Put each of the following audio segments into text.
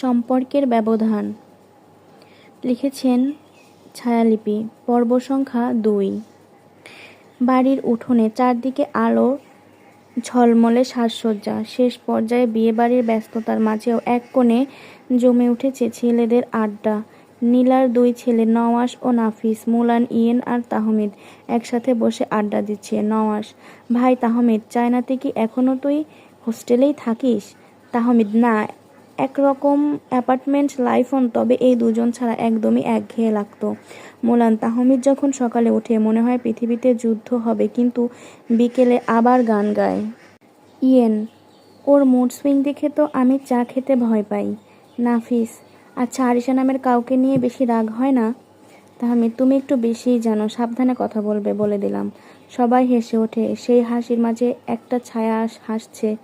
সম্পর্কের ব্যবধান। লিখেছেন ছায়ালিপি, পর্ব সংখ্যা দুই। বাড়ির উঠোনে চারদিকে আলো, ঝলমলে সাজসজ্জা। শেষ পর্যায়ে বিয়েবাড়ির ব্যস্ততার মাঝেও এক কোণে জমে উঠেছে ছেলেদের আড্ডা। নীলার দুই ছেলে নওয়াজ ও নাফিস, মুলান, ইয়েন আর তাহমিদ একসাথে বসে আড্ডা দিচ্ছে। নওয়াজ, ভাই তাহমিদ চায়নাতে কি এখনও তুই হোস্টেলেই থাকিস? তাহমিদ, না। একরকম অ্যাপার্টমেন্ট লাইফ হন, তবে এই দুজন ছাড়া একদমই একঘেয়ে লাগতো। মোলান তাহমিদ যখন সকালে ওঠে, মনে হয় পৃথিবীতে যুদ্ধ হবে, কিন্তু বিকেলে আবার গান গায়। ইয়েন, ওর মুড সুইং দেখে তো আমি চা খেতে ভয় পাই। নাফিস আচ্ছা আরিশা নামের কাউকে নিয়ে বেশি রাগ হয় না? তাহমিদ, তুমি একটু বেশিই জানো, সাবধানে কথা বলবে বলে দিলাম। সবাই হেসে ওঠে, সেই হাসির মাঝে একটা ছায়া হাসছে।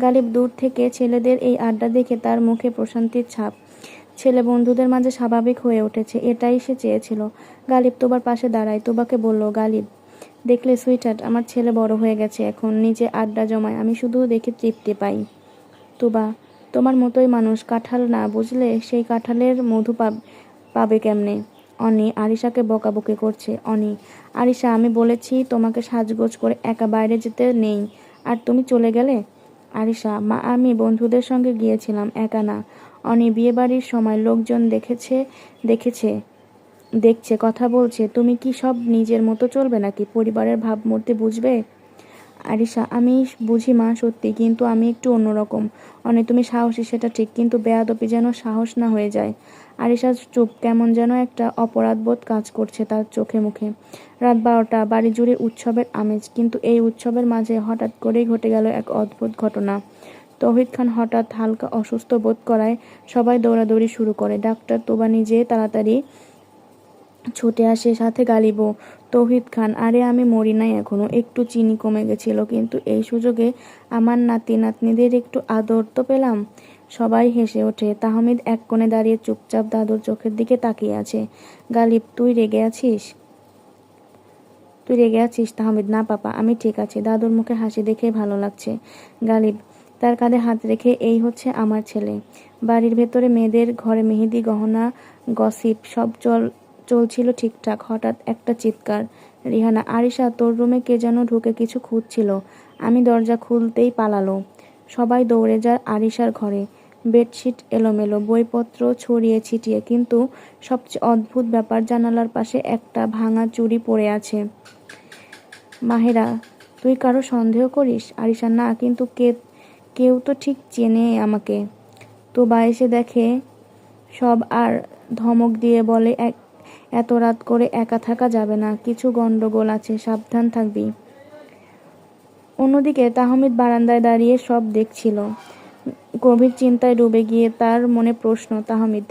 গালিব দূর থেকে ছেলেদের এই আড্ডা দেখে তার মুখে প্রশান্তির ছাপ। ছেলে বন্ধুদের মাঝে স্বাভাবিক হয়ে উঠেছে, এটাই সে চেয়েছিল। গালিব তোবার পাশে দাঁড়ায়, তোবাকে বলল, গালিব, দেখলে সুইটার্ট আমার ছেলে বড় হয়ে গেছে এখন, নিজে আড্ডা জমায়, আমি শুধু দেখে তৃপ্তি পাই। তোবা, তোমার মতোই মানুষ, কাঁঠাল না, বুঝলে? সেই কাঁঠালের মধু পাব- পাবে কেমনে? অনি আরিশাকে বকাবকি করছে, অনি, আরিশা, আমি বলেছি তোমাকে সাজগোজ করে একা বাইরে যেতে নেই, আর তুমি চলে গেলে? আরিশা, মা, আমি বন্ধুদের সঙ্গে গিয়েছিলাম, একা না। অনি, বিয়েবাড়ির সময় লোকজন দেখেছে দেখেছে, দেখছে, কথা বলছে। তুমি কি সব নিজের মতো চলবে নাকি? পরিবারের ভাবমূর্তি বুঝবে? আরিশা, আমি বুঝি মা, সত্যি, কিন্তু আমি একটু অন্যরকম। অনেক তুমি সাহসী, সেটা ঠিক, কিন্তু বেয়াদপি যেন সাহস না হয়ে যায়। আরিশা চুপ কেমন যেন একটা অপরাধবোধ কাজ করছে তার চোখে মুখে। রাত বারোটা, বাড়ি জুড়ে উৎসবের আমেজ, কিন্তু এই উৎসবের মাঝে হঠাৎ করেই ঘটে গেল এক অদ্ভুত ঘটনা। তৌহিদ খান হঠাৎ হালকা অসুস্থ বোধ করায় সবাই দৌড়াদৌড়ি শুরু করে। ডাক্তার তোবা নিজে তাড়াতাড়ি ছুটে আসে, সাথে গালিব। তৌহিদ খান, আরে, আমি মরি নাই এখনও। একটু চিনি কমে গেছিল, কিন্তু এই সুযোগে আমার নাতি নাতনিদের একটু আদর তো পেলাম। সবাই হেসে ওঠে। তাহমিদ এক কোণে দাঁড়িয়ে চুপচাপ দাদুর চোখের দিকে তাকিয়ে আছে। গালিব, তুই রেগে আছিস? তুই রেগে আছিস তাহমিদ? না পাপা, আমি ঠিক আছি। দাদুর মুখে হাসি দেখে ভালো লাগছে। গালিব, তার কাঁধে হাত রেখে এই হচ্ছে আমার ছেলে। বাড়ির ভেতরে মেয়েদের ঘরে মেহেদি, গহনা, গসিপ, সব চল চলছিল ঠিকঠাক। হঠাৎ একটা চিৎকার। রিহানা, আরিশা, তোর রুমে কে যেন ঢুকে কিছু খুঁজছিল। আমি দরজা খুলতেই পালালো। সবাই দৌড়ে যায় আরিশার ঘরে। বেডশিট, এলোমেলো বইপত্র ছড়িয়ে ছিটিয়ে। কিন্তু সবচেয়ে অদ্ভুত ব্যাপার, জানালার পাশে একটা ভাঙা চুড়ি পড়ে আছে। মাহেরা, তুই কারও সন্দেহ করিস? আরিশা না, কিন্তু কে, কেউ তো ঠিক চেনে আমাকে। তো বা এসে দেখে সব আর ধমক দিয়ে বলে এক এত রাত করে একা থাকা যাবে না, কিছু গন্ডগোল আছে, সাবধান থাকবি। অন্যদিকে তাহমিদ বারান্দায় দাঁড়িয়ে সব দেখছিল। গভীর চিন্তায় ডুবে গিয়ে তার মনে প্রশ্ন, তাহমিদ,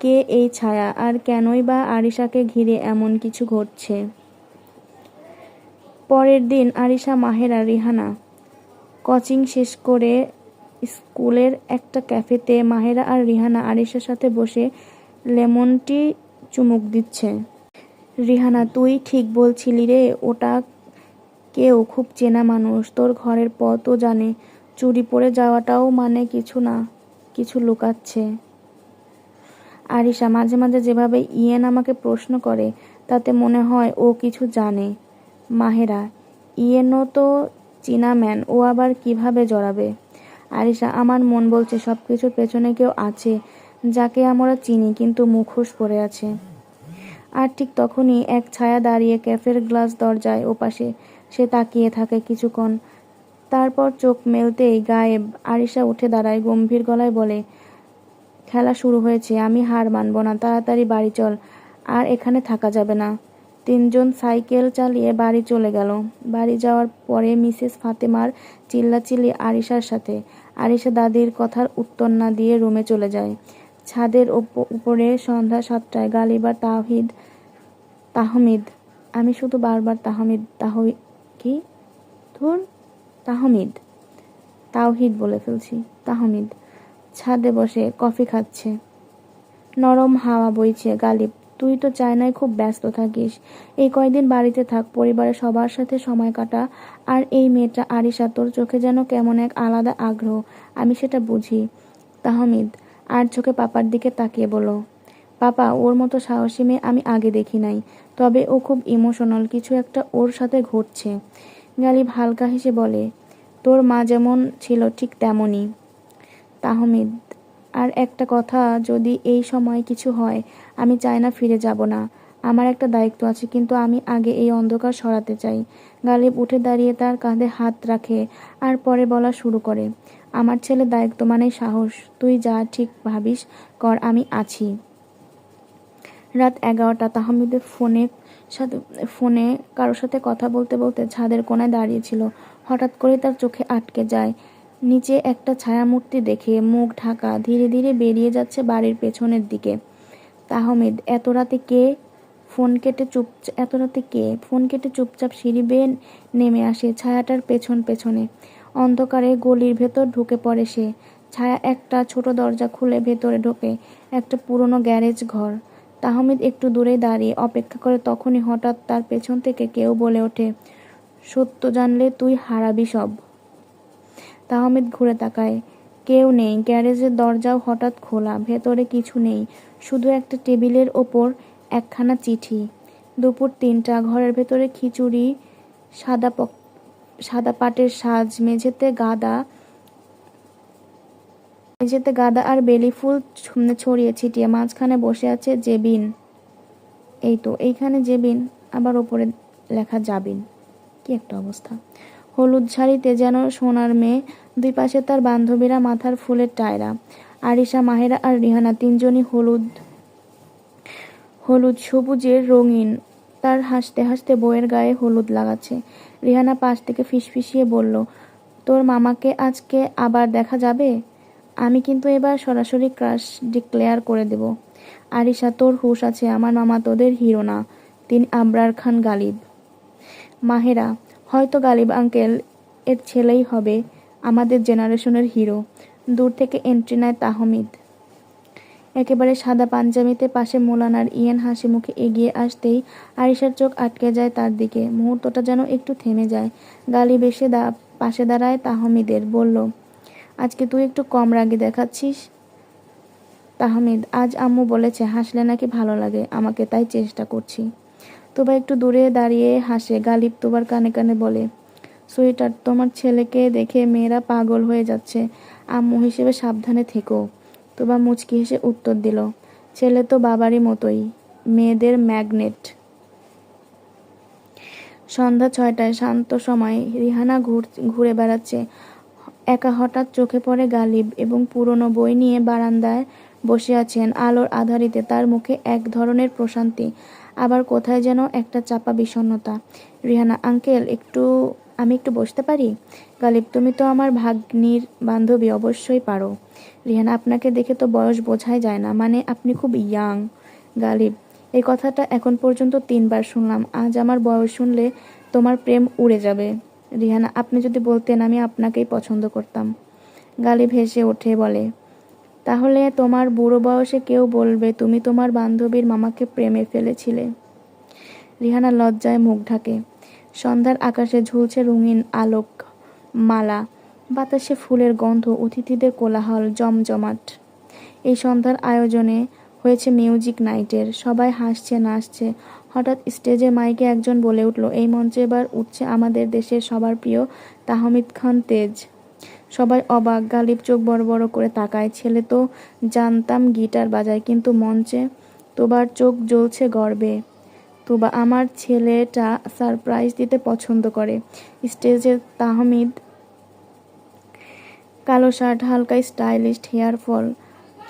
কে এই ছায়া? আর কেনই বা আরিশাকে ঘিরে এমন কিছু ঘটছে? পরের দিন আরিশা, মাহেরা রিহানা কোচিং শেষ করে স্কুলের একটা ক্যাফেতে মাহেরা আর রিহানা আরিশার সাথে বসে লেমন টি চুমুক দিচ্ছে। রিহানা, তুই ঠিক বলছিলি রে, ওটা কেউ খুব চেনা মানুষ, তোর ঘরের পথও জানে চুরি পড়ে যাওয়াটাও মানে কিছু না, কিছু লুকাচ্ছে। আরিশা মাঝে মাঝে যেভাবে ইয়েন আমাকে প্রশ্ন করে, তাতে মনে হয় ও কিছু জানে। মাহেরা, ইয়েনও তো চীনা ম্যান ও আবার কীভাবে জড়াবে? আরিশা, আমার মন বলছে সব কিছুর পেছনে কেউ আছে, যাকে আমরা চিনি কিন্তু মুখোশ পরে আছে। আর ঠিক তখনই এক ছায়া দাঁড়িয়ে ক্যাফের গ্লাস দরজায় ওপাশে সে তাকিয়ে থাকে কিছুক্ষণ। তারপর চোখ মেলতেই গায়েব আরিশা উঠে দাঁড়ায়, গম্ভীর গলায় বলে, খেলা শুরু হয়েছে, আমি হার মানব না, তাড়াতাড়ি বাড়ি চল, আর এখানে থাকা যাবে না। তিনজন সাইকেল চালিয়ে বাড়ি চলে গেল। বাড়ি যাওয়ার পরে মিসেস ফাতেমার চিল্লাচিল্লি আরিশার সাথে। আরিশা দাদির কথার উত্তর না দিয়ে রুমে চলে যায়। ছাদের উপরে সন্ধ্যা সাতটায় গালিবার তাহিদ তাহমিদ। আমি শুধু বারবার তাহমিদ, তাহই, কি? ধুর। তাহমিদ। তাওহিদ বলে ফেলছি, তাহমিদ। ছাদে বসে কফি খাচ্ছে। নরম হাওয়া বইছে, গালিব। তুই তো চায়নায় খুব ব্যস্ত থাকিস। এই কয়দিন বাড়িতে থাক পরিবারের সবার সাথে সময় কাটা। আর এই মেয়েটা আরিশা, তোর চোখে যেন কেমন এক আলাদা আগ্রহ। আমি সেটা বুঝি। তাহমিদ, আর চোখে পাপার দিকে তাকিয়ে বলো। পাপা, ওর মতো সাহসী মেয়ে আমি আগে দেখি নাই। তবে ও খুব ইমোশনাল কিছু একটা ওর সাথে ঘটছে। গালিব হালকা হেসে বলে, তোর মা যেমন ছিল ঠিক তেমনই। তাহমিদ, আর একটা কথা, যদি এই সময় কিছু হয়, আমি চাই না ফিরে যাব না। আমার একটা দায়িত্ব আছে, কিন্তু আমি আগে এই অন্ধকার সরাতে চাই। গালিব উঠে দাঁড়িয়ে তার কাঁধে হাত রাখে আর পরে বলা শুরু করে, আমার ছেলে দায়িত্ব মানে সাহস। তুই যা ঠিক ভাবিস, কর, আমি আছি। রাত এগারোটা, তাহমিদের ফোনে সাথে ফোনে কারোর সাথে কথা বলতে বলতে ছাদের কোনায় দাঁড়িয়েছিল হঠাৎ করে তার চোখে আটকে যায়। নিচে একটা ছায়ামূর্তি দেখে মুখ ঢাকা ধীরে ধীরে বেরিয়ে যাচ্ছে বাড়ির পেছনের দিকে। তাহমিদ, এত রাতে কে ফোন কেটে চুপ এত রাতে কে ফোন কেটে চুপচাপ সিঁড়ি বেয়ে নেমে আসে ছায়াটার পেছন পেছনে। অন্ধকারে গলির ভেতর ঢুকে পড়ে সে। ছায়া একটা ছোট দরজা খুলে ভেতরে ঢোকে। একটা পুরনো গ্যারেজ ঘর। তাহমিদ একটু দূরে দাঁড়িয়ে অপেক্ষা করে তখনই হঠাৎ তার পেছন থেকে কেউ বলে ওঠে, সত্য জানলে তুই হারাবি সব। তাহমিদ ঘুরে তাকায়, কেউ নেই, গ্যারেজের দরজাও হঠাৎ খোলা, ভেতরে কিছু নেই, শুধু একটা টেবিলের ওপর একখানা চিঠি। দুপুর তিনটা, ঘরের ভেতরে খিচুড়ি, সাদা সাদা পাটের সাজ, মেঝেতে গাদা মেঝেতে গাদা আর বেলি ফুল ছড়িয়ে ছিটিয়ে মাঝখানে বসে আছে জেবিন। এই তো, এইখানে জেবিন, আবার ওপরে লেখা যাবিন কি একটা অবস্থা। হলুদ শাড়িতে যেন সোনার মেয়ে, দুই পাশে তার বান্ধবীরা মাথার ফুলের টায়রা। আরিশা, মাহেরা আর রিহানা তিনজনই হলুদ হলুদ সবুজের রঙিন। তার হাসতে হাসতে বইয়ের গায়ে হলুদ লাগাচ্ছে। রিহানা পাশ থেকে ফিসফিসিয়ে বলল, তোর মামাকে আজকে আবার দেখা যাবে? আমি কিন্তু এবার সরাসরি ক্রাশ ডিক্লেয়ার করে দেব। আরিশা, তোর হুশ আছে, আমার মামা তোদের হিরো না। তিনি আবরার খান গালিব। মাহেরা, হয়তো গালিব আঙ্কেল এর ছেলেই হবে আমাদের জেনারেশনের হিরো দূর থেকে এন্ট্রি নেয় তাহমিদ। একেবারে সাদা পাঞ্জাবিতে পাশে মোলানার ইয়েন হাসি মুখে এগিয়ে আসতেই আরিশার চোখ আটকে যায় তার দিকে। মুহূর্তটা যেন একটু থেমে যায়। গালিব এসে দা, পাশে দাঁড়ায় তাহমিদের, বলল আজকে তুই একটু কম রাগে দেখাচ্ছিস? তাহমিদ, আজ আম্মু বলেছে হাসলে নাকি ভালো লাগে, আমাকে তাই চেষ্টা করছি। তোবা একটু দূরে দাঁড়িয়ে হাসে, গালিব তোবার কানে কানে বলে, সুইটার, তোমার ছেলেকে দেখে মেয়েরা পাগল হয়ে যাচ্ছে, আম্মু হিসেবে সাবধানে থেকো। তোবা মুচকি হেসে উত্তর দিল, ছেলে তো বাবারই মতোই, মেয়েদের ম্যাগনেট। সন্ধ্যা ছয়টায় শান্ত সময় রিহানা ঘুর, ঘুরে বেড়াচ্ছে। একা হঠাৎ চোখে পড়ে গালিব এবং পুরনো বই নিয়ে বারান্দায় বসে আছেন। আলোর আধারিতে তার মুখে এক ধরনের প্রশান্তি। আবার কোথায় যেন একটা চাপা বিষণ্ণতা। রিহানা, আঙ্কেল, একটু, আমি একটু বসতে পারি? গালিব, তুমি তো আমার ভাগ্নির বান্ধবী, অবশ্যই পারো। রিহানা, আপনাকে দেখে তো বয়স বোঝাই যায় না মানে আপনি খুব ইয়াং। গালিব, এই কথাটা এখন পর্যন্ত তিনবার শুনলাম। আজ আমার বয়স শুনলে তোমার প্রেম উড়ে যাবে। রিহানা, আপনি যদি বলতেন আমি আপনাকেই পছন্দ করতাম। গালি ভেসে ওঠে, বলে, তাহলে তোমার বুড়ো বয়সে কেউ বলবে তুমি তোমার বান্ধবীর মামাকে প্রেমে ফেলেছিলে? রিহানা লজ্জায় মুখ ঢাকে। সন্ধ্যার আকাশে ঝুলছে রঙিন আলোক মালা, বাতাসে ফুলের গন্ধ, অতিথিদের কোলাহল জমজমাট। এই সন্ধ্যার আয়োজনে হয়েছে মিউজিক নাইটের, সবাই হাসছে নাচছে হঠাৎ স্টেজে মাইকে একজন বলে উঠল, এই মঞ্চে এবার উঠছে আমাদের দেশের সবার প্রিয় তাহমিদ খান তেজ। সবাই অবাক, গালিব চোখ বড় বড় করে তাকায়। ছেলে তো জানতাম গিটার বাজায়, কিন্তু মঞ্চে তোবার চোখ জ্বলছে গর্বে। তোবা আমার ছেলেটা সারপ্রাইজ দিতে পছন্দ করে। স্টেজে তাহমিদ কালো শার্ট, হালকা স্টাইলিশ হেয়ার ফল,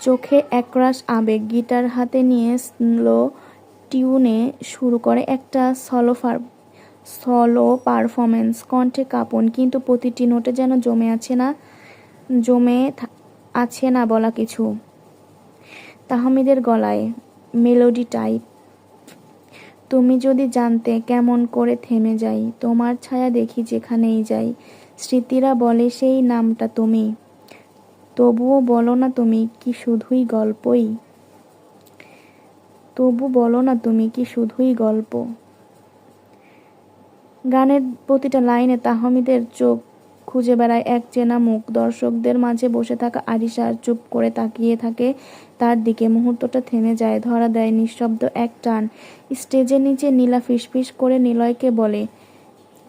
চোখে একরাশ আবেগ, গিটার হাতে নিয়ে স্লো টিউনে শুরু করে একটা সলো ফার সলো পারফরমেন্স কণ্ঠে কাঁপন, কিন্তু প্রতিটি নোটে যেন জমে আছে না, জমে আছে না বলা কিছু। তাহমিদের গলায় মেলোডি টাইপ তুমি যদি জানতে কেমন করে থেমে যাই, তোমার ছায়া দেখি যেখানেই যাই, স্মৃতিরা বলে সেই নামটা তুমি, তবুও বলো না তুমি কি শুধুই গল্পই? তবু বলো না তুমি কি শুধুই গল্প? গানের প্রতিটা লাইনে তাহমিদের চোখ খুঁজে বেড়ায় এক চেনা মুখ। দর্শকদের মাঝে বসে থাকা আরিশা চুপ করে তাকিয়ে থাকে তার দিকে। মুহূর্তটা থেমে যায়, ধরা দেয় নিঃশব্দ এক টান। স্টেজের নিচে নীলা ফিসফিস করে নিলয়কে বলে,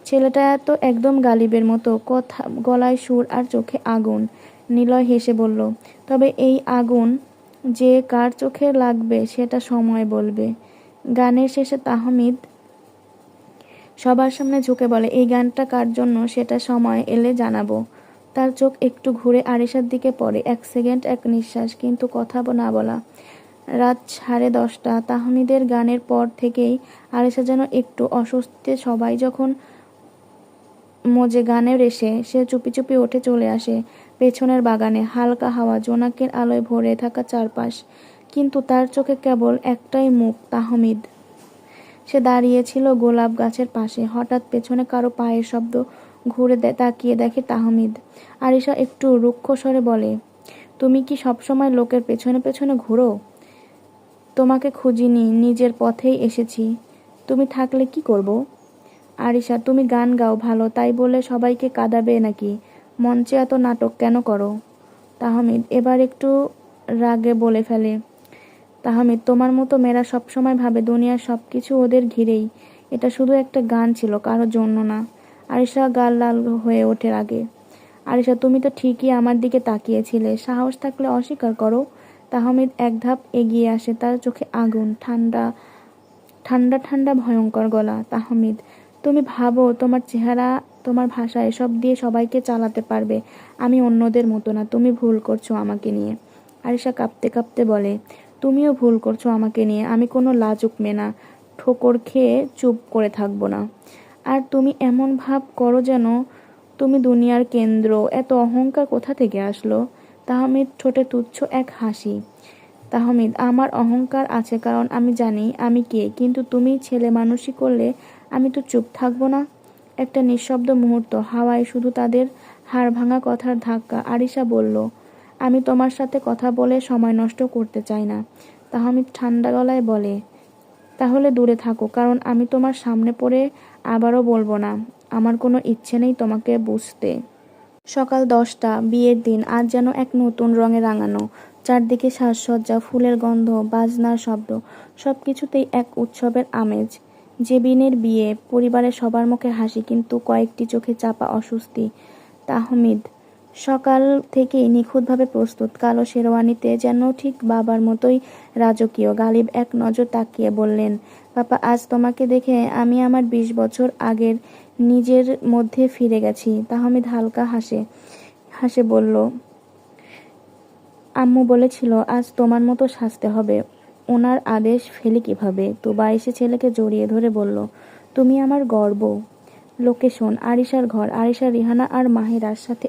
ছেলেটা তো একদম গালিবের মতো, কথা, গলায় সুর আর চোখে আগুন। নিলয় হেসে বলল, তবে এই আগুন যে কার চোখে লাগবে সেটা সময় বলবে। গানের শেষে তাহমিদ সবার সামনে ঝুঁকে বলে, এই গানটা কার জন্য? সেটা সময় এলে জানাব। তার চোখ একটু ঘুরে আরিশার দিকে পড়ে, এক সেকেন্ড, এক নিঃশ্বাস, কিন্তু কথা না বলা। রাত সাড়ে দশটা তাহমিদের গানের পর থেকেই আরিশা যেন একটু অস্বস্তিতে সবাই যখন মজে গানের এসে, সে চুপি চুপি উঠে চলে আসে। পেছনের বাগানে হালকা হাওয়া জোনাকের আলোয় ভরে থাকা চারপাশ, কিন্তু তার চোখে কেবল একটাই মুখ, তাহমিদ। সে দাঁড়িয়েছিল গোলাপ গাছের পাশে। হঠাৎ পেছনে কারও পায়ের শব্দ ঘুরে তাকিয়ে দেখে তাহমিদ। আরিশা একটু রুক্ষ স্বরে বলে, তুমি কি সবসময় লোকের পেছনে পেছনে ঘুরো? তোমাকে খুঁজিনি, নিজের পথেই এসেছি। তুমি থাকলে কি করব? আরিশা, তুমি গান গাও ভালো, তাই বলে সবাইকে কাঁদাবে নাকি? মঞ্চে এত নাটক কেন করো? তাহমিদ এবার একটু রাগে বলে ফেলে, তাহমিদ, তোমার মতো মেয়েরা সবসময় ভাবে দুনিয়ার সব কিছু ওদের ঘিরেই। এটা শুধু একটা গান ছিল কারোর জন্য না। আরিশা গাল লাল হয়ে ওঠে আগে আরিশা, তুমি তো ঠিকই আমার দিকে তাকিয়েছিলে। সাহস থাকলে অস্বীকার করো। তাহমিদ এক ধাপ এগিয়ে আসে তার চোখে আগুন, ঠান্ডা ঠান্ডা ঠান্ডা, ভয়ঙ্কর গলা। তাহমিদ, তুমি ভাবো, তোমার চেহারা তোমার ভাষা এসব দিয়ে সবাইকে চালাতে পারবে। আমি অন্যদের মতো না, তুমি ভুল করছ আমাকে নিয়ে। আরিশা কাঁপতে কাঁপতে বলে, তুমিও ভুল করছ আমাকে নিয়ে, আমি কোনো লাজুক মেয়ে না, ঠোকর খেয়ে চুপ করে থাকব না। আর তুমি এমন ভাব করো যেন তুমি দুনিয়ার কেন্দ্র। এত অহংকার কোথা থেকে আসলো? তাহমিদ ঠোঁটে তুচ্ছ এক হাসি। তাহমিদ, আমার অহংকার আছে কারণ আমি জানি আমি কে, কিন্তু তুমি ছেলে মানুষই করলে আমি তো চুপ থাকব না। একটা নিঃশব্দ মুহূর্ত। হাওয়ায় শুধু তাদের হাড় ভাঙা কথার ধাক্কা। আরিশা বলল, আমি তোমার সাথে কথা বলে সময় নষ্ট করতে চাই না। তাহমিদ ঠান্ডা গলায় বলে, তাহলে দূরে থাকো, কারণ আমি তোমার সামনে পড়ে আবারও বলব না। আমার কোনো ইচ্ছে নেই তোমাকে বুঝতে। সকাল দশটা, বিয়ের দিন, আজ যেন এক নতুন রঙে রাঙানো। চারদিকে সাজসজ্জা, ফুলের গন্ধ, বাজনার শব্দ সব কিছুতেই এক উৎসবের আমেজ। জেবিনের বিয়ে, পরিবারের সবার মুখে হাসি কিন্তু কয়েকটি চোখে চাপা অস্বস্তি। তাহমিদ, সকাল থেকেই নিখুঁতভাবে প্রস্তুত। কালো শেরওয়ানিতে যেন ঠিক বাবার মতোই রাজকীয়। গালিব এক নজর তাকিয়ে বললেন পাপা আজ তোমাকে দেখে আমি আমার বিশ বছর আগের নিজের মধ্যে ফিরে গেছি। তাহমিদ হালকা হাসে হাসে বলল, আম্মু বলেছিল আজ তোমার মতো সাজতে হবে। ওনার আদেশ ফেলি কীভাবে? তুবা এসে ছেলেকে জড়িয়ে ধরে বলল, তুমি আমার গর্ব। লোকেশন আরিশার ঘর, আরিশা, রিহানা আর মাহিরার সাথে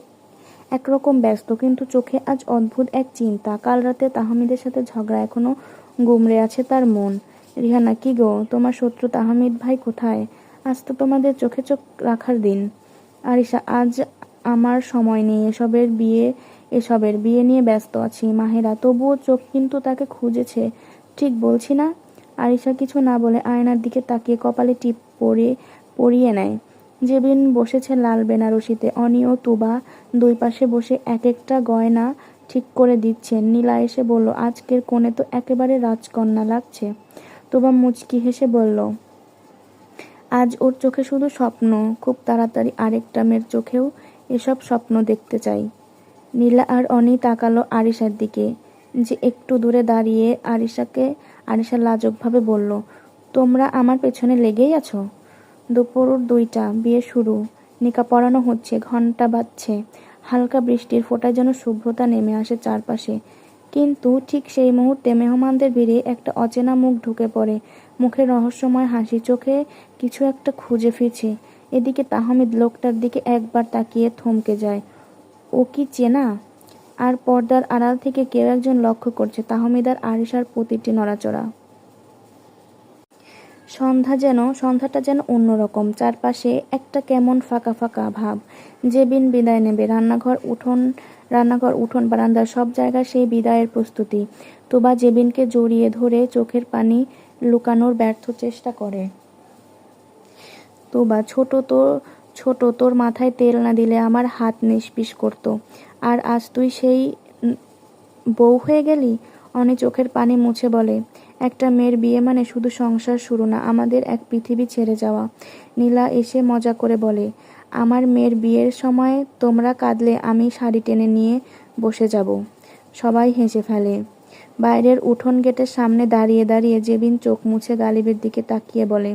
একরকম ব্যস্ত। কিন্তু চোখে আজ অদ্ভুত এক চিন্তা। কাল রাতে তাহমিদের সাথে ঝগড়া এখনও গুমড়ে আছে তার মন। রিহানা, কি গো, তোমার শত্রু তাহমিদ ভাই কোথায়? আজ তো তোমাদের চোখে চোখ রাখার দিন। আরিশা, আজ আমার সময় নেই এসবের বিয়ে এসবের বিয়ে নিয়ে ব্যস্ত আছি। মাহেরা, তবুও চোখ কিন্তু তাকে খুঁজেছে। ঠিক বলছি না। আরিশা কিছু না বলে আয়নার দিকে তাকিয়ে কপালে টিপ পরে, পরিয়ে নেয়। জেবিন বসেছে লাল বেনারসিতে, অনি ও তুবা দুই পাশে বসে এক একটা গয়না ঠিক করে দিচ্ছেন নীলা এসে বলল, আজকের কোণে তো একেবারে রাজকন্যা লাগছে। তুবা মুচকি হেসে বলল, আজ ওর চোখে শুধু স্বপ্ন। খুব তাড়াতাড়ি আরেকটা মেয়ের চোখেও এসব স্বপ্ন দেখতে চাই। নীলা আর অনি তাকালো আরিশার দিকে। যে একটু দূরে দাঁড়িয়ে আরিশাকে, আরিশা লাজকভাবে বলল, তোমরা আমার পেছনে লেগেই আছো? দুপুর দুইটা, বিয়ে শুরু। নিকা পড়ানো হচ্ছে, ঘণ্টা বাজছে। হালকা বৃষ্টির ফোঁটায় যেন শুভ্রতা নেমে আসে চারপাশে। কিন্তু ঠিক সেই মুহূর্তে মেহমানদের ভিড়ে একটা অচেনা মুখ ঢুকে পড়ে। মুখে রহস্যময় হাসি, চোখে কিছু একটা খুঁজে ফিরছে। এদিকে তাহমিদ লোকটার দিকে একবার তাকিয়ে থমকে যায়। ও কি চেনা? আর পর্দার আড়াল থেকে কেউ একজন লক্ষ্য করছে তাহমিদ আর আরিশার প্রতিটি নড়াচড়া। সন্ধ্যা যেন, সন্ধ্যাটা যেন অন্যরকম, চারপাশে একটা কেমন ফাঁকা ফাঁকা ভাব। জেবিন বিদায় নেবে, রান্নাঘর উঠোন রান্নাঘর উঠোন, বারান্দার সব জায়গায় সেই বিদায়ের প্রস্তুতি। তোবা জেবিনকে জড়িয়ে ধরে চোখের পানি লুকানোর ব্যর্থ চেষ্টা করে। তোবা, ছোট তো, ছোট, তোর মাথায় তেল না দিলে আমার হাত নিষ্পিস করত। আর আজ তুই সেই বউ হয়ে গেলি? অনি চোখের পানি মুছে বলে। একটা মেয়ের বিয়ে মানে শুধু সংসার শুরু না, আমাদের এক পৃথিবী ছেড়ে যাওয়া। নীলা এসে মজা করে বলে, আমার মেয়ের বিয়ের সময় তোমরা কাঁদলে, আমি শাড়ি টেনে নিয়ে বসে যাব। সবাই হেসে ফেলে। বাইরের উঠোন গেটের সামনে দাঁড়িয়ে দাঁড়িয়ে জেবিন চোখ মুছে গালিবের দিকে তাকিয়ে বলে,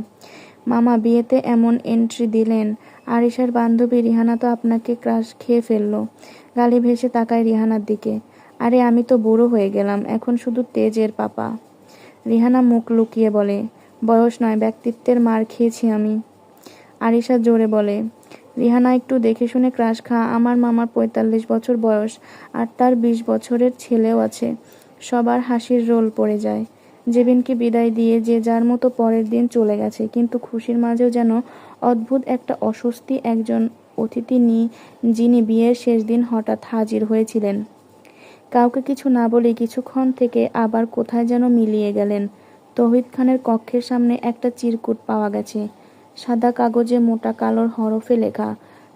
মামা, বিয়েতে এমন এন্ট্রি দিলেন। আরিশার বান্ধবী রিহানা তো আপনাকে ক্রাশ খেয়ে ফেলল। গালিব ভেসে তাকায় রিহানার দিকে। আরে, আমি তো বুড়ো হয়ে গেলাম, এখন শুধু তেজের পাপা। রিহানা মুখ লুকিয়ে বলে, বয়স নয়, ব্যক্তিত্বের মার খেয়েছি আমি। আরিশা জোরে বলে, রিহানা, একটু দেখে শুনে ক্রাশ খা, আমার মামার পঁয়তাল্লিশ বছর বয়স, আর তার বিশ বছরের ছেলেও আছে। সবার হাসির রোল পড়ে যায়। জেবিনকে বিদায় দিয়ে যে যার মতো পরের দিন চলে গেছে, কিন্তু খুশির মাঝেও যেন অদ্ভুত একটা অস্বস্তি একজন অতিথি যিনি বিয়ের শেষ দিন হঠাৎ হাজির হয়েছিলেন। কাউকে কিছু না বলে কিছুক্ষণ থেকে আবার কোথায় যেন মিলিয়ে গেলেন। তহিদ খানের কক্ষের সামনে একটা চিরকুট পাওয়া গেছে। সাদা কাগজে মোটা কালোর হরফে লেখা,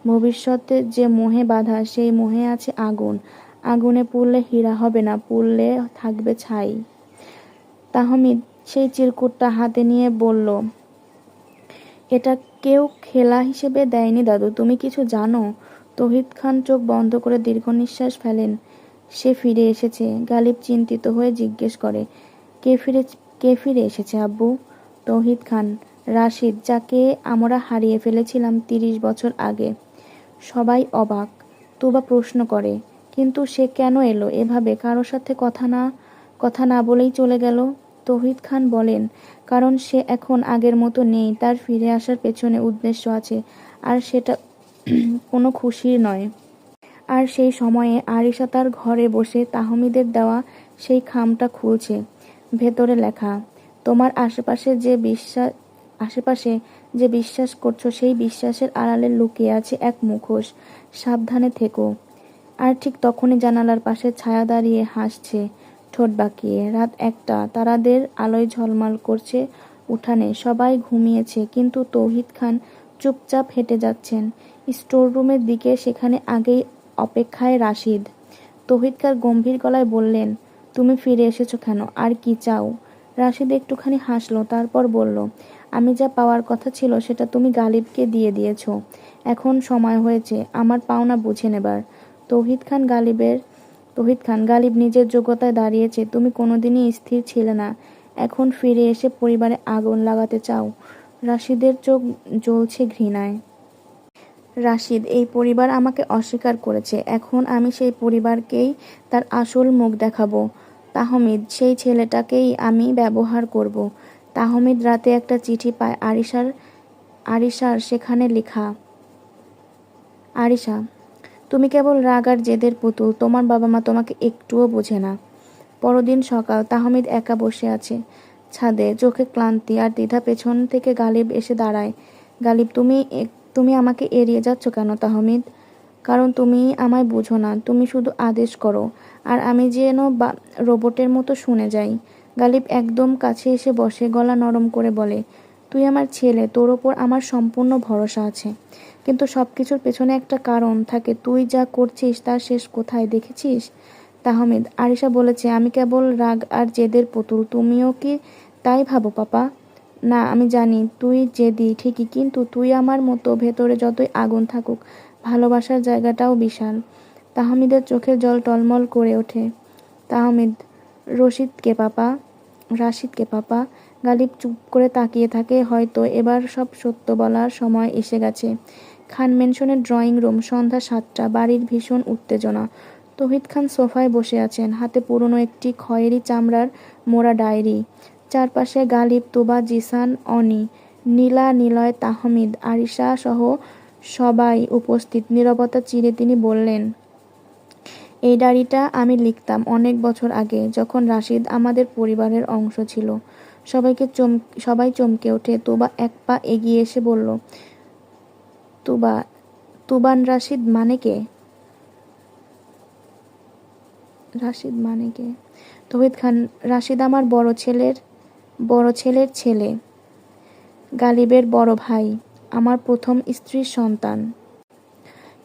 ভবিষ্যতে যে মোহে বাঁধা, সেই মোহে আছে আগুন। আগুনে পুড়লে হীরা হবে না, পুড়লে থাকবে ছাই। তাহমিদ সেই চিরকুটটা হাতে নিয়ে বলল, এটা কেউ খেলা হিসেবে দেয়নি, দাদু। তুমি কিছু জানো? তহিদ খান চোখ বন্ধ করে দীর্ঘ নিঃশ্বাস ফেলেন। সে ফিরে এসেছে। গালিব চিন্তিত হয়ে জিজ্ঞেস করে, কে ফিরে কে ফিরে এসেছে আব্বু? তহিদ খান, রাশিদ, যাকে আমরা হারিয়ে ফেলেছিলাম তিরিশ বছর আগে। সবাই অবাক। তুবা প্রশ্ন করে, কিন্তু সে কেন এলো? এভাবে কারোর সাথে কথা না কথা না বলেই চলে গেল? তৌহিদ খান বলেন কারণ সে এখন আগের মতো নেই, তার ফিরে আসার পেছনে উদ্দেশ্য আছে, আর সেটা কোনো খুশির নয়। আর সেই সময়ে আরিশা তার ঘরে বসে তাহমিদের দেওয়া সেই খামটা খুলছে। ভেতরে লেখা, তোমার আশেপাশে যে বিশ্বাস, আশেপাশে যে বিশ্বাস করছ, সেই বিশ্বাসের আড়ালে লুকিয়ে আছে এক মুখোশ। সাবধানে থেকো। আর ঠিক তখনই জানালার পাশে ছায়া দাঁড়িয়ে হাসছে। ঠোঁট বাঁকিয়ে রাত একটা, তারাদের আলোয় ঝলমল করছে উঠানে, সবাই ঘুমিয়েছে, কিন্তু তৌহিদ খান চুপচাপ হেঁটে যাচ্ছেন। স্টোর রুমের দিকে সেখানে আগেই অপেক্ষায় রাশিদ। তৌহিদকার গম্ভীর গলায় বললেন, তুমি ফিরে এসেছ কেন? আর কি চাও? রাশিদ একটুখানি হাসলো, তারপর বলল, আমি যা পাওয়ার কথা ছিল সেটা তুমি গালিবকে দিয়ে দিয়েছ। এখন সময় হয়েছে, আমার পাওনা বুঝে নেবার। তৌহিদ খান গালিবের তৌহিদ খান গালিব নিজের যোগ্যতায় দাঁড়িয়েছে, তুমি কোনোদিনই স্থির ছিলে না। এখন ফিরে এসে পরিবারে আগুন লাগাতে চাও। রাশিদের চোখ জ্বলছে ঘৃণায়। রাশিদ, এই পরিবার আমাকে অস্বীকার করেছে। এখন আমি সেই পরিবারকেই তার আসল মুখ দেখাবো। তাহমিদ, সেই ছেলেটাকেই আমি ব্যবহার করব। তাহমিদ রাতে একটা চিঠি পায় আরিশার আরিশার সেখানে লেখা, আরিশা তুমি কেবল রাগ আর জেদের পুতুল, তোমার বাবা মা তোমাকে একটুও বোঝে না। পরদিন সকাল তাহমিদ একা বসে আছে ছাদে, চোখে ক্লান্তি আর দ্বিধা পেছন থেকে গালিব এসে দাঁড়ায়। গালিব, তুমি তুমি আমাকে এড়িয়ে যাচ্ছ কেন তাহমিদ? কারণ তুমি আমায় বুঝো না, তুমি শুধু আদেশ করো, আর আমি যেন বা, রোবটের মতো শুনে যাই। গালিব একদম কাছে এসে বসে, গলা নরম করে বলে, তুই আমার ছেলে, তোর ওপর আমার সম্পূর্ণ ভরসা আছে। কিন্তু সব কিছুর পেছনে একটা কারণ থাকে। তুই যা করছিস তার শেষ কোথায়, দেখেছিস? তাহমিদ, আরিশা বলেছে, আমি কেবল রাগ আর জেদের পুতুল, তুমিও কি তাই ভাবো পাপা? না, আমি জানি, তুই জেদি, ঠিকই, কিন্তু তুই আমার মতো ভেতরে যতই আগুন থাকুক, ভালোবাসার জায়গাটাও বিশাল। তাহমিদের চোখের জল টলমল করে ওঠে। তাহমিদ রশিদকে পাপা? রাশিদকে পাপা? গালিব চুপ করে তাকিয়ে থাকে, হয়তো এবার সব সত্য বলার সময় এসে গেছে। খান মেনশনের ড্রয়িং রুম সন্ধ্যা সাতটা, বাড়ির ভীষণ উত্তেজনা। তহিদ খান সোফায় বসে আছেন, হাতে পুরনো একটি খয়েরি চামড়ার মোড়া ডায়েরি। চারপাশে গালিব তুবা, জিসান, অনি, নীলা, নিলয়, তাহমিদ, আরিশা সহ সবাই উপস্থিত। নীরবতা চিরে তিনি বললেন, এই ডায়েরিটা আমি লিখতাম অনেক বছর আগে, যখন রাশিদ আমাদের পরিবারের অংশ ছিল। সবাইকে চম, সবাই চমকে ওঠে। তোবা এক পা এগিয়ে এসে বলল তুবা, তুবান রাশিদ মানে কে? রাশিদ মানে কে? তহিদ খান, রাশিদ আমার বড় ছেলের বড় ছেলের ছেলে। গালিবের বড় ভাই, আমার প্রথম স্ত্রীর সন্তান।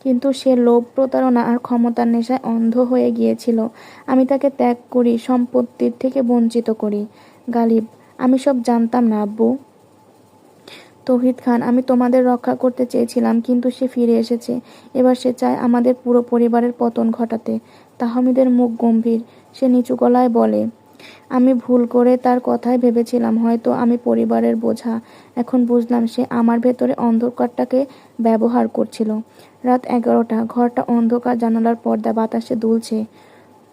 কিন্তু সে লোভ, প্রতারণা আর ক্ষমতার নেশায় অন্ধ হয়ে গিয়েছিল। আমি তাকে ত্যাগ করি, সম্পত্তির থেকে বঞ্চিত করি। গালিব, আমি সব জানতাম না, আব্বু। তৌহিদ খান, আমি তোমাদের রক্ষা করতে চেয়েছিলাম, কিন্তু সে ফিরে এসেছে। এবার সে চায় আমাদের পুরো পরিবারের পতন ঘটাতে। তাহমিদের মুখ গম্ভীর। সে নিচু গলায় বলে, আমি ভুল করে তার কথাই ভেবেছিলাম, হয়তো আমি পরিবারের বোঝা। এখন বুঝলাম সে আমার ভেতরে অন্ধকারটাকে ব্যবহার করছিল। রাত এগারোটা, ঘরটা অন্ধকার জানালার পর্দা বাতাসে দুলছে।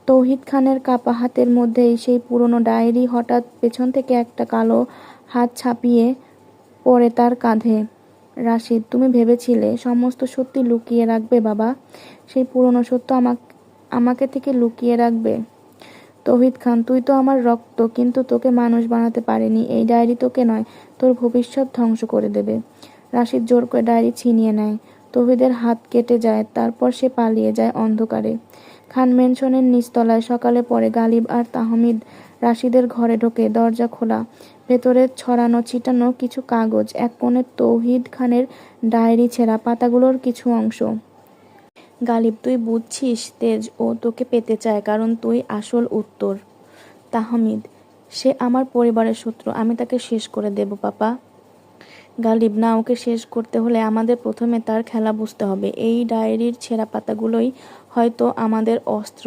তৌহিদ খানের কাপা হাতের মধ্যেই সেই পুরনো ডায়েরি হঠাৎ পেছন থেকে একটা কালো হাত ছাপিয়ে পড়ে তার কাঁধে। রাশিদ, তুমি ভেবেছিলে সমস্ত সত্যি লুকিয়ে রাখবে, বাবা? সেই পুরনো সত্য আমাকে আমাকে থেকে লুকিয়ে রাখবে। তৌহিদ খান, তুই তো আমার রক্ত, কিন্তু তোকে মানুষ বানাতে পারেনি। এই ডায়েরি তোকে নয়, তোর ভবিষ্যৎ ধ্বংস করে দেবে। রাশিদ জোর করে ডায়েরি ছিনিয়ে নেয়। তৌহিদের হাত কেটে যায়, তারপর সে পালিয়ে যায় অন্ধকারে। খান মেনশনের নিচতলায় সকালে পরে গালিব আর তাহমিদ। রাশিদের ঘরে ঢোকে দরজা খোলা। ভেতরে ছড়ানো, ছিটানো কিছু কাগজ, এক কোণে তৌহিদ খানের ডায়েরি ছেঁড়া পাতাগুলোর কিছু অংশ। গালিব, তুই বুঝছিস তেজ, ও তোকে পেতে চায়, কারণ তুই আসল উত্তর। তাহমিদ, সে আমার পরিবারের শত্রু, আমি তাকে শেষ করে দেব, পাপা। গালিব, না, ওকে শেষ করতে হলে আমাদের প্রথমে তার খেলা বুঝতে হবে। এই ডায়েরির ছেঁড়া পাতাগুলোই হয়তো আমাদের অস্ত্র।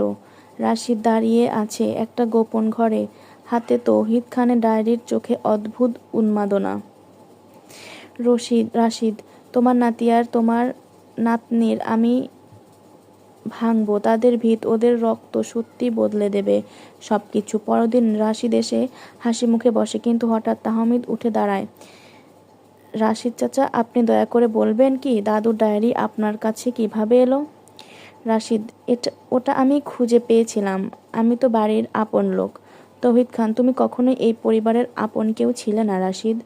রাশিদ দাঁড়িয়ে আছে একটা গোপন ঘরে। হাতে তৌহিদ খানের ডায়েরির চোখে অদ্ভুত উন্মাদনা। রশিদ, রাশিদ, তোমার নাতি আর তোমার নাতনির আমি ভাঙবো, তাদের ভিত ওদের রক্ত সত্যি বদলে দেবে সব কিছু পরদিন রাশিদ এসে হাসি মুখে বসে, কিন্তু হঠাৎ তাহমিদ উঠে দাঁড়ায়। রাশিদ চাচা, আপনি দয়া করে বলবেন কি, দাদুর ডায়েরি আপনার কাছে কীভাবে এলো? রাশিদ, এটা, ওটা আমি খুঁজে পেয়েছিলাম। আমি তো বাড়ির আপন লোক। তৌহিদ খান, তুমি কখনোই এই পরিবারের আপন কেউ ছিলে না, রাশিদ।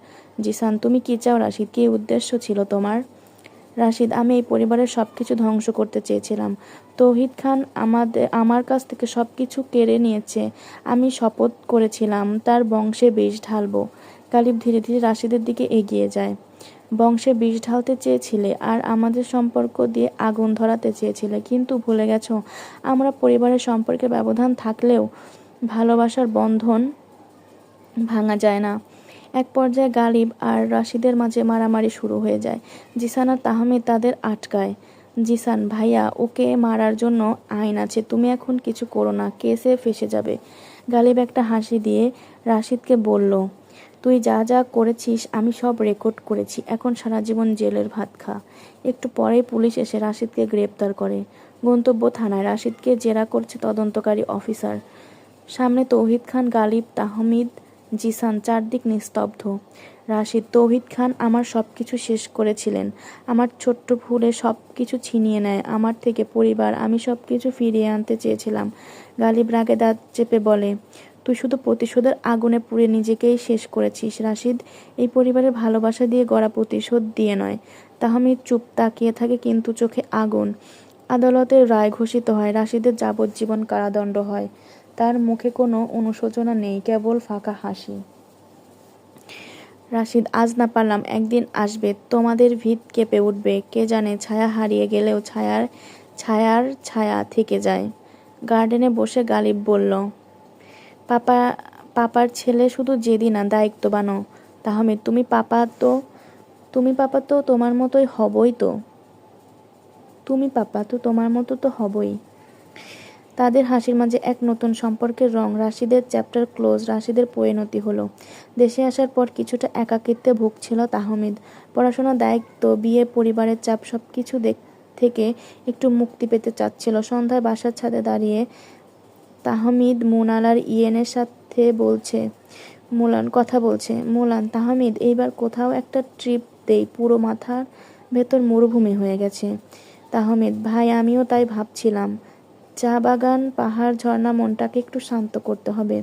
জিসান, তুমি কি চাও রাশিদ? কী উদ্দেশ্য ছিল তোমার? রাশিদ, আমি এই পরিবারের সব কিছু ধ্বংস করতে চেয়েছিলাম। তৌহিদ খান আমাদের আমার কাছ থেকে সব কিছু কেড়ে নিয়েছে। আমি শপথ করেছিলাম, তার বংশে বিষ ঢালবো। গালিব ধীরে ধীরে রাশিদের দিকে এগিয়ে যায়। বংশে বিষ ঢালতে চেয়েছিলে আর আমাদের সম্পর্ক দিয়ে আগুন ধরাতে চেয়েছিলে। কিন্তু ভুলে গেছো, আমরা পরিবারের সম্পর্কে ব্যবধান থাকলেও ভালোবাসার বন্ধন ভাঙা যায় না। এক পর্যায়ে গালিব আর রাশিদের মাঝে মারামারি শুরু হয়ে যায়। জিসান আর তাহমিদ তাদের আটকায়। জিসান, ভাইয়া, ওকে মারার জন্য আইন আছে, তুমি এখন কিছু করো না, কেসে ফেসে যাবে। গালিব একটা হাসি দিয়ে রাশিদকে বলল, তুই যা যা করেছিস, আমি সব রেকর্ড করেছি, এখন সারা জীবন জেলের ভাত খা। একটু পরেই পুলিশ এসে রাশিদকে গ্রেপ্তার করে। গন্তব্য থানায়। রাশিদকে জেরা করছে তদন্তকারী অফিসার। সামনে তৌহিদ খান, গালিব তাহমিদ, জিসান চারদিক নিস্তব্ধ। রাশিদ, তৌহিদ খান আমার সব কিছু শেষ করেছিলেন। আমার ছোট্ট ভুলে সব কিছু ছিনিয়ে নেয়। আমার থেকে পরিবার, আমি সব কিছু ফিরিয়ে আনতে চেয়েছিলাম। গালিব রাগে দাঁত চেপে বলে, তুই শুধু প্রতিশোধের আগুনে পুড়ে নিজেকেই শেষ করেছিস, রাশিদ। এই পরিবারের ভালোবাসা দিয়ে গড়া প্রতিশোধ দিয়ে নয়। তাহমিদ চুপ তাকিয়ে থাকে কিন্তু চোখে আগুন। আদালতের রায় ঘোষিত হয়, রাশিদের যাবজ্জীবন কারাদণ্ড হয়। তার মুখে কোনো অনুশোচনা নেই, কেবল ফাঁকা হাসি। রাশিদ, আজ না পারলাম, একদিন আসবে। তোমাদের ভিত কেঁপে উঠবে। কে জানে, ছায়া হারিয়ে গেলেও ছায়ার ছায়ার ছায়া থেকে যায়। গার্ডেনে বসে গালিব বলল, পাপা, পাপার ছেলে শুধু জেদি না দায়িত্ববানও তাহমিদ তুমি পাপা তো, তুমি পাপা তো তোমার মতোই হবই তো। তুমি পাপা তো তোমার মতো তো হবই। তাদের হাসির মাঝে এক নতুন সম্পর্কের রং রাশিদের চ্যাপ্টার ক্লোজ রাশিদের পরিণতি হলো। দেশে আসার পর কিছুটা একাকিত্বে ভুগছিল তাহমিদ। পড়াশোনার দায়িত্ব, বিয়ে, পরিবারের চাপ সব কিছু থেকে একটু মুক্তি পেতে চাচ্ছিল। সন্ধ্যায় বাসার ছাদে দাঁড়িয়ে তাহমিদ মুনাল আর ইয়েনের সাথে বলছে, মুলান, কথা বলছে। মুলান, তাহমিদ, এইবার কোথাও একটা ট্রিপ দেই। পুরো মাথার ভেতর মরুভূমি হয়ে গেছে। তাহমিদ, ভাই, আমিও তাই ভাবছিলাম। চা বাগান পাহাড়, ঝর্ণা, মনটাকে একটু শান্ত করতে হবে।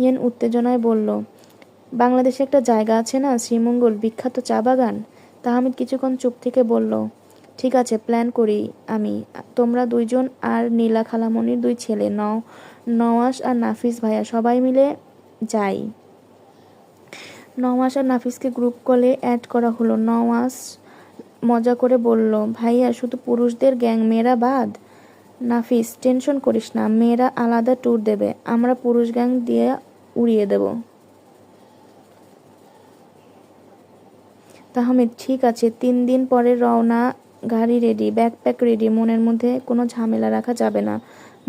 ইয়েন উত্তেজনায় বলল, বাংলাদেশে একটা জায়গা আছে না, শ্রীমঙ্গল, বিখ্যাত চা বাগান তাহমিদ কিছুক্ষণ চুপ থেকে বলল, ঠিক আছে, প্ল্যান করি আমি। তোমরা দুইজন আর নীলা খালামণির দুই ছেলে, ন, নওয়াজ আর নাফিস ভাইয়া, সবাই মিলে যাই। নওয়াজ আর নাফিসকে গ্রুপ কলে অ্যাড করা হলো। নওয়াজ মজা করে বলল, ভাইয়া, শুধু পুরুষদের গ্যাং মেয়েরা বাদ? নাফিস, টেনশন করিস না, মেয়েরা আলাদা ট্যুর দেবে, আমরা পুরুষ গ্যাং দিয়ে উড়িয়ে দেব। তাহমিদ, ঠিক আছে, তিন দিন পরে রওনা, গাড়ি রেডি ব্যাকপ্যাক রেডি মনের মধ্যে কোনো ঝামেলা রাখা যাবে না।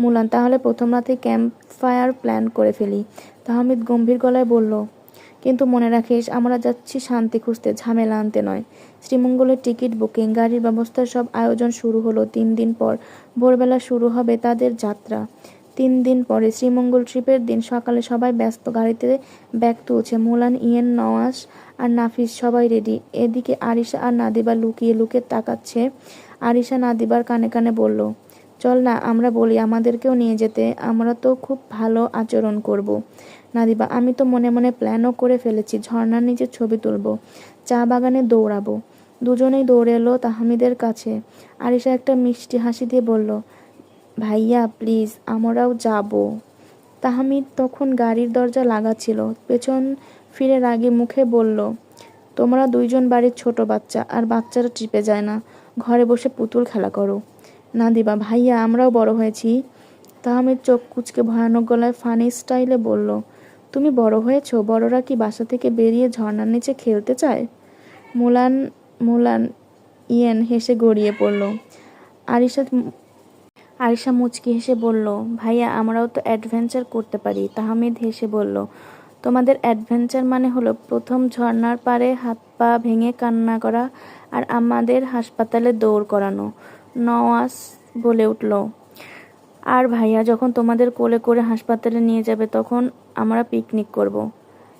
মুলান, তাহলে প্রথম রাতে ক্যাম্প ফায়ার প্ল্যান করে ফেলি। তাহমিদ গম্ভীর গলায় বলল, কিন্তু মনে রাখিস, আমরা যাচ্ছি শান্তি খুঁজতে, ঝামেলা আনতে নয়। শ্রীমঙ্গলের টিকিট, বুকিং, গাড়ির ব্যবস্থার সব আয়োজন শুরু হলো তিন দিন পর। ভোরবেলা শুরু হবে তাদের যাত্রা। তিন দিন পরে শ্রীমঙ্গল ট্রিপের দিন সকালে সবাই ব্যস্ত, গাড়িতে ব্যাগ তুলছে মোলান, ইয়েন, নওয়াজ আর নাফিস, সবাই রেডি এদিকে আরিশা আর নাদিবা লুকিয়ে লুকিয়ে তাকাচ্ছে। আরিশা নাদিবার কানে কানে বলল, চল না, আমরা বলি আমাদেরকেও নিয়ে যেতে, আমরা তো খুব ভালো আচরণ করব। নাদিবা, আমি তো মনে মনে প্ল্যানও করে ফেলেছি, ঝর্ণার নিচে ছবি তুলব, চা বাগানে দৌড়াবো। দুজনেই দৌড়ে এলো তাহমিদের কাছে। আরিশা একটা মিষ্টি হাসি দিয়ে বলল, ভাইয়া, প্লিজ, আমরাও যাব। তাহমিদ তখন গাড়ির দরজা লাগাচ্ছিল। পেছন ফিরে রাগে মুখে বলল, তোমরা দুইজন বাড়ির ছোট বাচ্চা, আর বাচ্চারা ট্রিপে যায় না। ঘরে বসে পুতুল খেলা করো। না দিবা, ভাইয়া, আমরাও বড় হয়েছি। তাহমিদ চোখ কুচকে ভয়ানক গলায় ফানি স্টাইলে বলল, তুমি বড় হয়েছো, বড়রা কি বাসা থেকে বেরিয়ে ঝর্নার নিচে খেলতে চায়? মুলান মুলান ইয়েন হেসে গড়িয়ে পড়ল। আরিশা আরিশা মুচকি হেসে বলল, ভাইয়া, আমরাও তো অ্যাডভেঞ্চার করতে পারি। তাহমিদ হেসে বলল, তোমাদের অ্যাডভেঞ্চার মানে হলো প্রথম ঝর্ণার পারে হাত পা ভেঙে কান্না করা আর আমাদের হাসপাতালে দৌড় করানো। নওয়াজ বলে উঠল, আর ভাইয়া, যখন তোমাদের কোলে করে হাসপাতালে নিয়ে যাবে, তখন আমরা পিকনিক করব।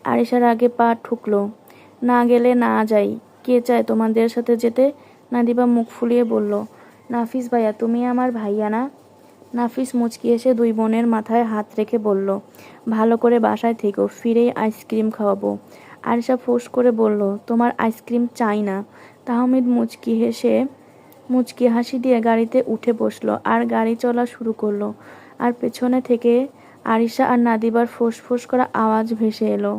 আরিশার আগে পা ঠুকলো, না গেলে না যাই। কে চায় তোমাদের সাথে যেতে? নাদিবা মুখ ফুলিয়ে বলল, নাফিস ভাইয়া, তুমি আমার ভাইয়া না? নাফিস মুচকি এসে দুই বোনের মাথায় হাত রেখে বলল, ভালো করে বাসায় থেকো, ফিরেই আইসক্রিম খাওয়াবো। আরিশা ফোঁস করে বলল, তোমার আইসক্রিম চাই না। তাহমিদ মুচকি হেসে, মুচকি হাসি দিয়ে গাড়িতে উঠে বসল আর গাড়ি চলা শুরু করল। আর পেছনে থেকে আরিশা আর নাদিবার ফোঁস ফোঁস করা আওয়াজ ভেসে এলো।